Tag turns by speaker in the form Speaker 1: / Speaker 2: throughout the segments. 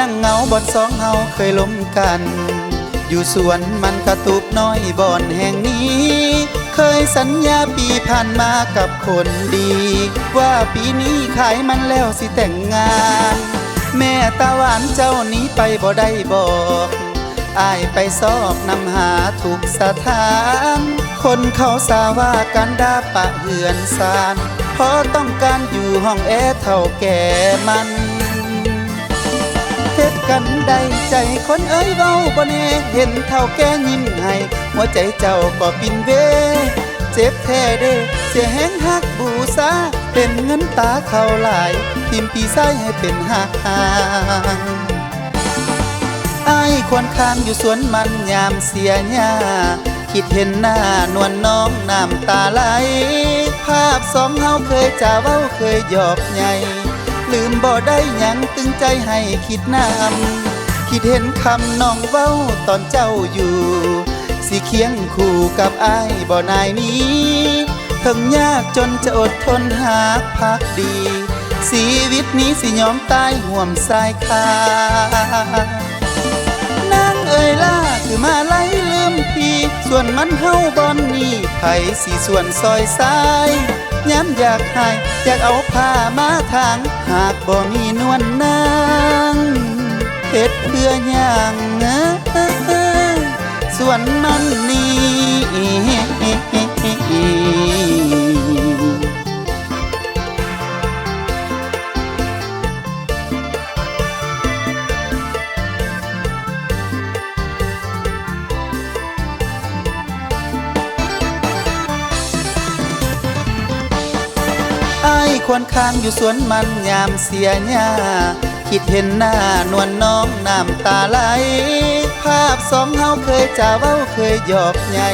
Speaker 1: นั่งเหงาบอนสองเฮาเคยล้มกัน อยู่สวนมันกระตูบน้อยบ่อนแห่งนี้ เคยสัญญาปีผ่านมากับคนดี ว่าปีนี้ขายมันแล้วสิแต่งงาน แม่ตาหวานเจ้านี้ไปบ่ได้บอกอายไปซอกนำหาทุกสถาน คนเขาสาว่ากันดาปะเหือนสารเพราะต้องการอยู่ห้องแอร์เท่าแก่มัน กันได้ใจคนเอ้ยเว้าบ่แน่เห็นเท่าแก่ยิ้มให้หัวใจเจ้าก็ปินเว เจ็บแท้เด้เสียแห้งหักบูซาเป็นเงินตาเขาหลายทิมพี่ไส้ให้เป็นหักหางอายควรคางอยู่สวนมันยามเสียหญ้าคิดเห็นหน้านวลน้องน้ำตาไหล ภาพสองเฮาเคยจ่าเว้าเคยหยอกใหญ่ ลืมบ่ได้หยังตึงใจให้คิดนำคิดเห็นคำน้องเว้าตอนเจ้าอยู่ สิเคียงคู่กับอ้ายบ่นายนี้ถึงยากจนจะอดทนหากพักดี ชีวิตนี้สิยอมตายห่วมสายคานางเอ่ยล่าคือมาไล่ลืมพี่ ส่วนมันเฮาบอนนี่ไผสีส่วนซอยซ้าย ย้ำอยากหายอยากเอาผ้ามาทาง หากบ่มีนวลนางเฮ็ดเพื่ออยังนะส่วนมัน อายควรค้างอยู่สวนมันยามเสียหญ้าคิดเห็นหน้านวลน้องน้ำตาไหล ภาพสองเฮาเคยจ่าเว้าเคยหยอกใหญ่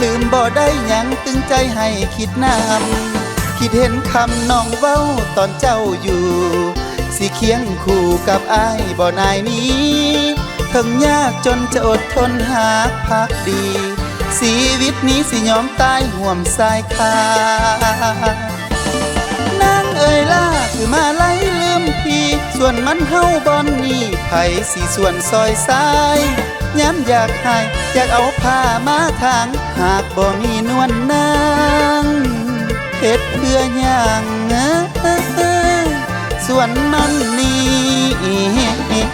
Speaker 1: ลืมบ่ได้ยังตึงใจให้คิดน้ำคิดเห็นคำน้องเว้าตอนเจ้าอยู่ สิเคียงคู่กับอายบ่นายนี้ถึงยากจนจะอดทนหากพักดีชีวิตนี้สิยอมตายห่วมสายคา ส่วนมันเฮาบอนนี่ไผสีส่วนซอยซ้ายย้ำอยากหายอยากเอาผ้ามาทาง หากบ่มีนวลนางเฮ็ดเพื่ออย่างนะส่วนมันนี่